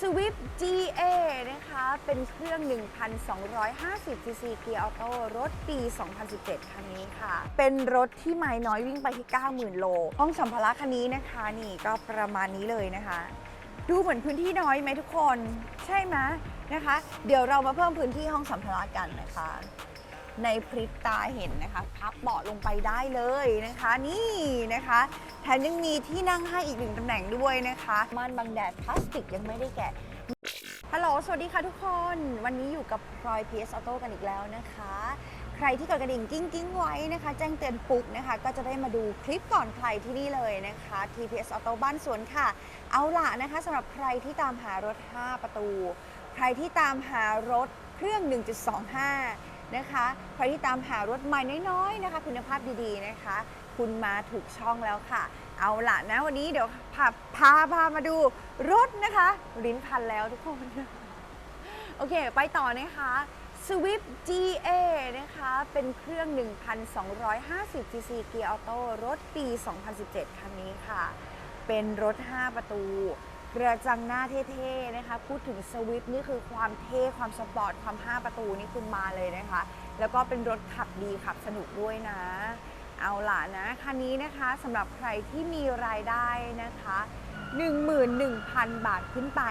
Swift GA นะคะ เป็นเครื่อง 1,250 cc เกียร์ออโต้รถปี 2017 คันนี้ค่ะ เป็นรถที่ไม้น้อยวิ่งไปที่ 90,000 โล ห้องสัมภาระคันนี้นะคะ นี่ก็ประมาณนี้เลยนะคะ ดูเหมือนพื้นที่น้อยไหมทุกคน ใช่ไหมนะคะ เดี๋ยวเรามาเพิ่มพื้นที่ห้องสัมภาระกันนะคะ ในพริบตาเห็นนะคะพับเบาะลงไปได้เลยนะคะนี่นะคะแถมยังมีที่นั่งให้อีกหนึ่งตำแหน่งด้วยนะคะม่านบังแดดพลาสติกยังไม่ได้แกะฮัลโหล สวัสดีค่ะทุกคน วันนี้อยู่กับพลอย PS Auto กันอีกแล้วนะคะ ใครที่กดกระดิ่งกิ้งกิ้งไว้นะคะ แจ้งเตือนปุ๊บนะคะ ก็จะได้มาดูคลิปก่อนใครที่นี่เลยนะคะ TPS Auto บ้านสวนค่ะ เอาล่ะนะคะสำหรับใครที่ตามหารถ 5 ประตู ใครที่ตามหารถเครื่อง 1.25 นะคะใครที่ตามหารถใหม่น้อยๆนะคะ คุณภาพดีๆนะคะ คุณมาถูกช่องแล้วค่ะ เอาล่ะนะวันนี้เดี๋ยวพาพาพามาดูรถนะคะ ลิ้นพันแล้วทุกคน โอเค ไปต่อนะคะ Swift GA นะคะ เป็นเครื่อง 1,250 cc เกียร์ออโต้รถปี 2017 คันนี้ค่ะ เป็นรถ 5 ประตู กระจังหน้าเท่ๆนะคะ พูดถึง Swift นี่คือความเท่ความสปอร์ตความ 5 ประตูนี่คุณมาเลยนะคะ แล้วก็เป็นรถขับดีขับสนุกด้วยนะ เอาล่ะนะ คันนี้นะคะสำหรับใครที่มีรายได้นะคะ 11,000 บาทขึ้นไป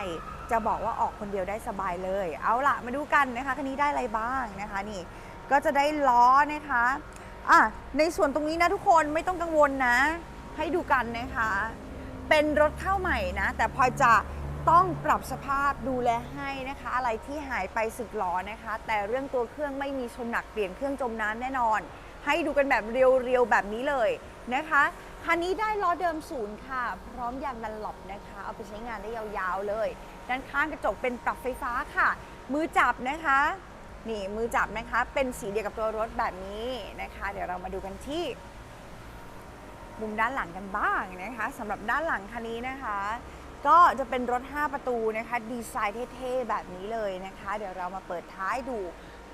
จะบอกว่าออกคนเดียวได้สบายเลย เอาล่ะมาดูกันนะคะ คันนี้ได้อะไรบ้างนะคะนี่ ก็จะได้ล้อนะคะอะในส่วนตรงนี้นะทุกคนไม่ต้องกังวลนะ ให้ดูกันนะคะ เป็นรถเข้าใหม่นะ แต่พลอยจะต้องปรับสภาพดูแลให้นะคะ อะไรที่หายไปสึกหรอนะคะ แต่เรื่องตัวเครื่องไม่มีชนหนักเปลี่ยนเครื่องจมน้ำแน่นอน ให้ดูกันแบบเรียวๆแบบนี้เลยนะคะคันนี้ได้ล้อเดิมศูนย์ค่ะ พร้อมยางดันหลบนะคะ เอาไปใช้งานได้ยาวๆเลย ด้านข้างกระจกเป็นปรับไฟฟ้าค่ะ มือจับนะคะ นี่มือจับนะคะ เป็นสีเดียวกับตัวรถแบบนี้นะคะ เดี๋ยวเรามาดูกันที่ มุมด้านหลังกันบ้างนะคะสำหรับด้านหลังคันนี้นะคะ ก็จะเป็นรถ 5 ประตูนะคะ ดีไซน์เท่ๆแบบนี้เลยนะคะ เดี๋ยวเรามาเปิดท้ายดู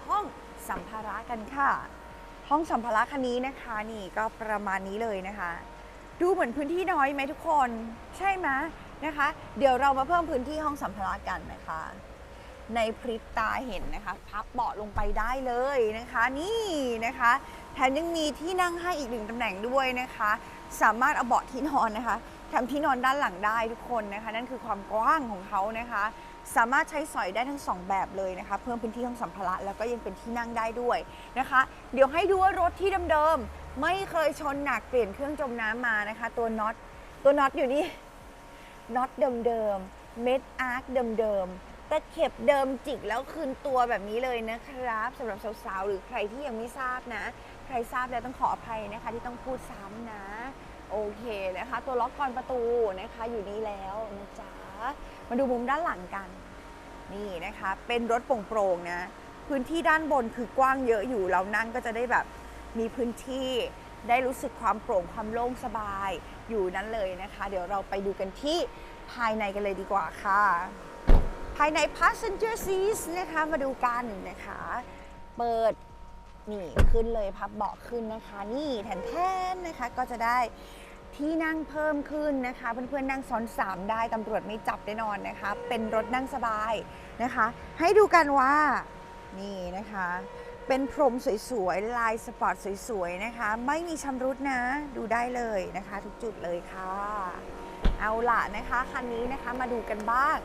ห้องสัมภาระกันค่ะ ห้องสัมภาระคันนี้นะคะนี่ก็ประมาณนี้เลยนะคะ ดูเหมือนพื้นที่น้อยไหมทุกคนใช่ไหมนะคะ เดี๋ยวเรามาเพิ่มพื้นที่ห้องสัมภาระกันนะคะ ในพริบตาเห็นนะคะ พับเบาะลงไปได้เลยนะคะ นี่นะคะ แถมยังมีที่นั่งให้อีกหนึ่งตำแหน่งด้วยนะคะ สามารถเอาเบาะที่นอนนะคะทำที่นอนด้านหลังได้ทุกคนนะคะ นั่นคือความกว้างของเขานะคะ สามารถใช้สอยได้ทั้งสองแบบเลยนะคะ เพิ่มพื้นที่ห้องสัมภาระแล้วก็ยังเป็นที่นั่งได้ด้วยนะคะ เดี๋ยวให้ดูว่ารถที่เดิมๆไม่เคยชนหนักเปลี่ยนเครื่องจมน้ำมานะคะ ตัวน็อตตัวน็อตอยู่นี่น็อตเดิมๆเม็ดอาร์คเดิมๆ ตะเข็บเดิมจิกแล้วคืนตัวแบบนี้เลยนะครับสำหรับสาวๆหรือใครที่ยังไม่ทราบนะ ใครทราบแล้วต้องขออภัยนะคะ ที่ต้องพูดซ้ำนะ โอเคนะคะ ตัวล็อกกรอนประตูนะคะอยู่นี่แล้วนะจ๊ะมาดูมุมด้านหลังกัน นี่นะคะ เป็นรถโปร่งๆนะ พื้นที่ด้านบนคือกว้างเยอะอยู่เรานั่งก็จะได้แบบมีพื้นที่ได้รู้สึกความโปร่งความโล่งสบายอยู่นั้นเลยนะคะ เดี๋ยวเราไปดูกันที่ภายในกันเลยดีกว่าค่ะ ภายใน passenger seat นะคะ มาดูกันนะคะ เปิดนี่ขึ้นเลยพับเบาะขึ้นนะคะ นี่แทนแทนนะคะก็จะได้ที่นั่งเพิ่มขึ้นนะคะ เพื่อนๆนั่งซ้อน 3 ได้ตำรวจไม่จับแน่นอนนะคะ เป็นรถนั่งสบายนะคะ ให้ดูกันว่านี่นะคะ เป็นพรมสวยๆ ลายสปอร์ตสวยๆนะคะ ไม่มีชำรุดนะดูได้เลยนะคะ ทุกจุดเลยค่ะ เอาล่ะนะคะ คันนี้นะคะมาดูกันบ้าง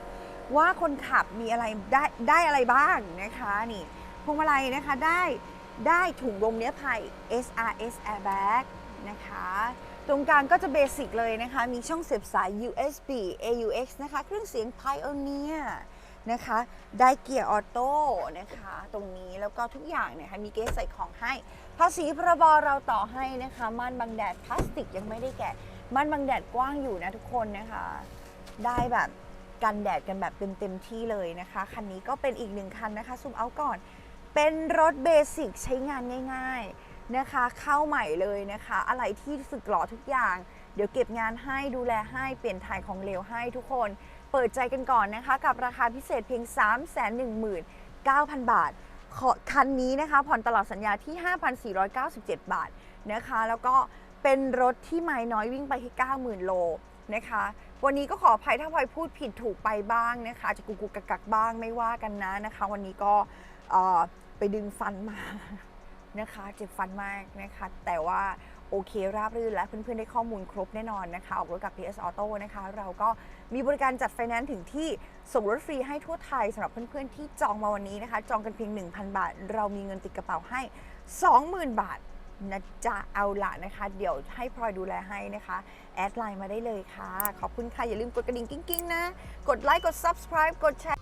ว่าคนขับมีอะไรได้ได้อะไรบ้างนะคะนี่พวงมาลัยนะคะได้ได้ถุงลมนิรภัย SRS Airbag นะคะตรงกลางก็จะเบสิกเลยนะคะ มีช่องเสียบสาย USB AUX นะคะ เครื่องเสียง Pioneer นะคะ ได้เกียร์ออโต้นะคะ ตรงนี้แล้วก็ทุกอย่างเนี่ยค่ะมีเกสใส่ของให้ ภาษีพรบเราต่อให้นะคะ ม่านบังแดดพลาสติกยังไม่ได้แกะ ม่านบังแดดกว้างอยู่นะทุกคนนะคะ ได้แบบ กันแดดกันแบบเต็มเต็มๆที่เลยนะคะ คันนี้ก็เป็นอีกหนึ่งคันนะคะซูมเอาก่อน เป็นรถเบสิกใช้งานง่าย ๆนะคะ เข้าใหม่เลยนะคะ อะไรที่สึกหล่อทุกอย่าง เดี๋ยวเก็บงานให้ดูแลให้เปลี่ยนถ่ายของเหลวให้ทุกคน เปิดใจกันก่อนนะคะ กับราคาพิเศษเพียง 3 1 9 0 0 0 บาทคันนี้นะคะผ่อนตลอดสัญญาที่ 5,497 บาทนะคะ แล้วก็เป็นรถที่ไม้น้อยวิ่งไปที่ 90,000 โล นะคะ วันนี้ก็ขออภัยถ้าพลอยพูดผิดถูกไปบ้างนะคะจะกุกกุกกักกักบ้างไม่ว่ากันนะนะคะ วันนี้ก็ไปดึงฟันมานะคะเจ็บฟันมากนะคะ แต่ว่าโอเคราบรื่นและเพื่อนๆ ได้ข้อมูลครบแน่นอนนะคะ ออกรถกับ PS Auto นะคะ เราก็มีบริการจัดไฟแนนซ์ถึงที่ส่งรถฟรีให้ทั่วไทยสำหรับเพื่อนๆ ที่จองมาวันนี้นะคะ จองกันเพียง 1,000 บาท เรามีเงินติดกระเป๋าให้ 20,000 บาท นะจ๊ะเอาละนะคะ เดี๋ยวให้พลอยดูแลให้นะคะ แอดไลน์มาได้เลยค่ะ ขอบคุณค่ะ อย่าลืมกดกระดิ่งกิ้งๆนะ กดไลค์กด subscribe กดแชร์